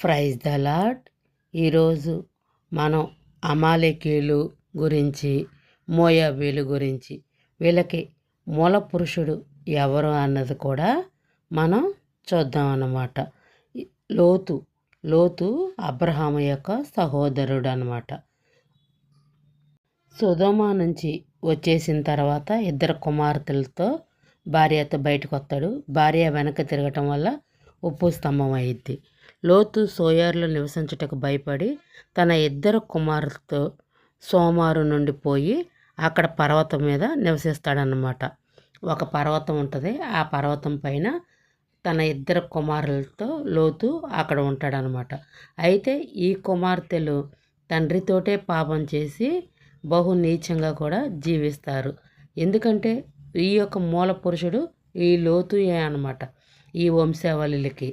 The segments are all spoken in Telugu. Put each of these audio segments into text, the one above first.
ప్రైజ్ ద లాడ్ ఈరోజు మనం అమాలేకీలు గురించి మోయాబీలు గురించి వీళ్ళకి మూల పురుషుడు ఎవరు అన్నది కూడా మనం చూద్దాం అన్నమాట. లోతు లోతు అబ్రహాం యొక్క సహోదరుడు అనమాట సుధోమా నుంచి వచ్చేసిన తర్వాత ఇద్దరు కుమార్తెలతో భార్యతో బయటకు వస్తాడు భార్య వెనక తిరగటం వల్ల ఉప్పు స్తంభం అయింది లోతు సోయార్లో నివసించుటకు భయపడి తన ఇద్దరు కుమారులతో సోమారు నుండి పోయి అక్కడ పర్వతం మీద నివసిస్తాడనమాట ఒక పర్వతం ఉంటుంది. ఆ పర్వతం పైన తన ఇద్దరు కుమారులతో లోతు అక్కడ ఉంటాడనమాట అయితే ఈ కుమార్తెలు తండ్రితోటే పాపం చేసి బహు నీచంగా కూడా జీవిస్తారు. ఎందుకంటే ఈ యొక్క మూల పురుషుడు ఈ లోతుయే అనమాట ఈ వంశావళిలకి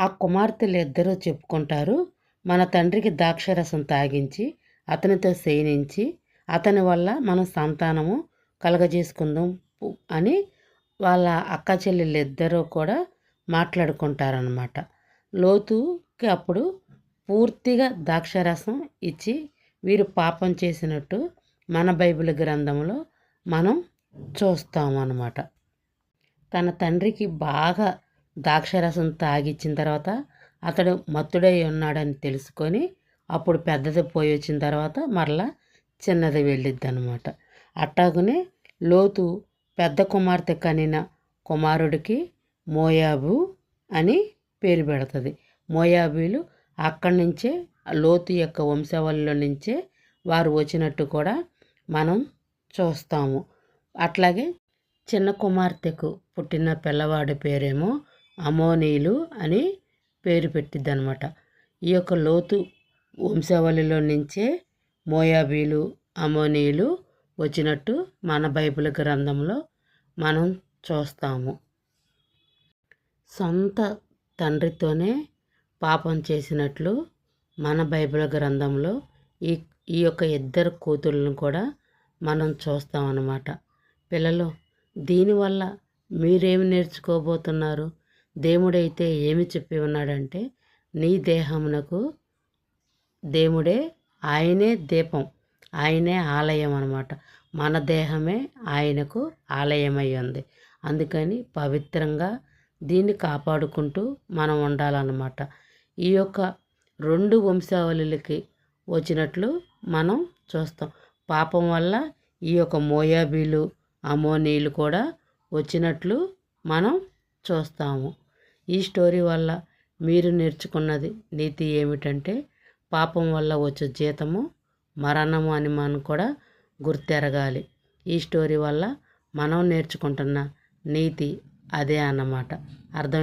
ఆ కుమార్తెలు ఇద్దరూ చెప్పుకుంటారు. మన తండ్రికి ద్రాక్షరసం తాగించి అతనితో శయనించి అతని వల్ల మనం సంతానము కలగజేసుకుందాం అని వాళ్ళ అక్క చెల్లెళ్ళు ఇద్దరూ కూడా మాట్లాడుకుంటారనమాట లోతుకి అప్పుడు పూర్తిగా ద్రాక్షరసం ఇచ్చి వీరు పాపం చేసినట్టు మన బైబిల్ గ్రంథంలో మనం చూస్తామన్నమాట. తన తండ్రికి బాగా ద్రాక్షరసం తాగిచ్చిన తర్వాత అతడు మత్తుడై ఉన్నాడని తెలుసుకొని అప్పుడు పెద్దది పోయి వచ్చిన తర్వాత మరలా చిన్నది వెళ్ళిద్ది అనమాట అట్టాగునే లోతు పెద్ద కుమార్తె కనిన కుమారుడికి మోయాబు అని పేరు పెడుతుంది. మోయాబీలు అక్కడి నుంచే లోతు యొక్క వంశావళిలో నుంచే వారు వచ్చినట్టు కూడా మనం చూస్తాము. అట్లాగే చిన్న కుమార్తెకు పుట్టిన పిల్లవాడి పేరేమో అమోనీలు అని పేరు పెట్టిద్ది అనమాట ఈ యొక్క లోతు వంశావళిలో నుంచే మోయాబీలు అమోనీలు వచ్చినట్టు మన బైబిల్ గ్రంథంలో మనం చూస్తాము. సొంత తండ్రితోనే పాపం చేసినట్లు మన బైబిల్ గ్రంథంలో ఈ ఈ యొక్క ఇద్దరు కూతుళ్ళను కూడా మనం చూస్తామన్నమాట. పిల్లలు దీనివల్ల మీరేమి నేర్చుకోబోతున్నారు? దేవుడైతే ఏమి చెప్పి ఉన్నాడంటే నీ దేహమునకు దేవుడే ఆయనే దీపం ఆయనే ఆలయం అనమాట మన దేహమే ఆయనకు ఆలయమై ఉంది. అందుకని పవిత్రంగా దీన్ని కాపాడుకుంటూ మనం ఉండాలన్నమాట. ఈ యొక్క రెండు వంశావళులకి వచ్చినట్లు మనం చూస్తాం. పాపం వల్ల ఈ యొక్క మోయాబీలు అమోనీలు కూడా వచ్చినట్లు మనం చూస్తాము. ఈ స్టోరీ వల్ల మీరు నేర్చుకున్నది నీతి ఏమిటంటే పాపం వల్ల వచ్చే జీతము మరణము అని మనం కూడా గుర్తెరగాలి. ఈ స్టోరీ వల్ల మనం నేర్చుకుంటున్న నీతి అదే అన్నమాట. అర్థం